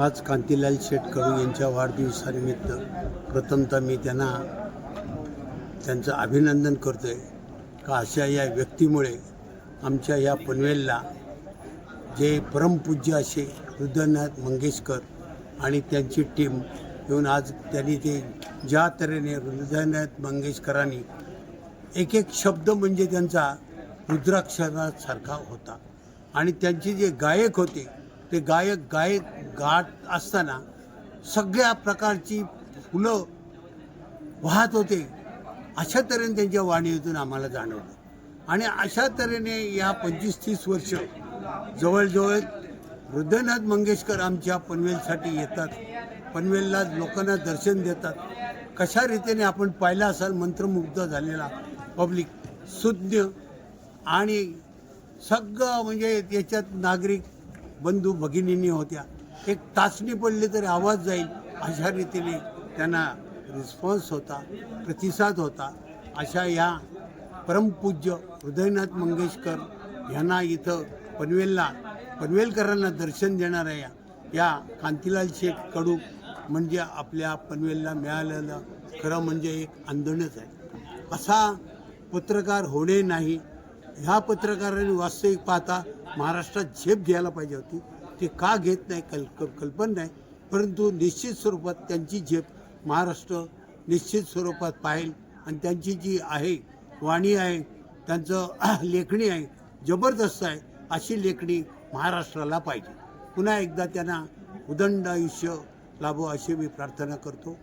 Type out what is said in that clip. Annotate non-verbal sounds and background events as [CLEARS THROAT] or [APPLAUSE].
आज कांतीलाल शेट कडू यांच्या वाढदिवसानिमित्त प्रथमतः मी त्यांना त्यांचं अभिनंदन करतो आहे का अशा या व्यक्तीमुळे आमच्या या पनवेलला जे परमपूज्य असे हृदयनाथ मंगेशकर आणि त्यांची टीम येऊन आज त्यांनी ते ज्या तऱ्हेने हृदयनाथ मंगेशकरांनी एक एक शब्द म्हणजे त्यांचा रुद्राक्षरासारखा होता. आणि त्यांचे जे गायक होते ते गायक गायक गात असताना सगळ्या प्रकारची फुलं वाहत होते. अशा तऱ्हेने त्यांच्या वाणीतून आम्हाला जाणवलं. आणि अशा तऱ्हेने या पंचवीस तीस वर्ष जवळजवळ हृदयनाथ मंगेशकर आमच्या पनवेलसाठी येतात. पनवेलला लोकांना दर्शन देतात. कशा रीतीने आपण पाहिला असाल मंत्रमुग्ध झालेला पब्लिक सुज्ञ आणि सगळं म्हणजे याच्यात नागरिक बंधू भगिनींनी होत्या. एक टाचणी पडली तरी आवाज जाईल अशा रीतीने त्यांना रिस्पॉन्स होता प्रतिसाद होता. अशा या परमपूज्य हृदयनाथ मंगेशकर यांना इथं पनवेलला पनवेलकरांना दर्शन देणाऱ्या या या कांतीलाल शेठ कडू म्हणजे आपल्या पनवेलला मिळालेलं खरं म्हणजे एक आंदोलनच आहे. असा पत्रकार होणे नाही. ह्या पत्रकारांनी वास्तविक पाहता महाराष्ट्रात झेप घ्यायला पाहिजे होती. ते का घेत नाही कल कल्पना नाही. परंतु निश्चित स्वरूपात त्यांची झेप महाराष्ट्र निश्चित स्वरूपात पाहिल. आणि त्यांची जी आहे वाणी आहे त्यांचं [CLEARS THROAT] लेखणी आहे जबरदस्त आहे अशी लेखणी महाराष्ट्राला पाहिजे. पुन्हा एकदा त्यांना उदंड आयुष्य लाभो अशी मी प्रार्थना करतो.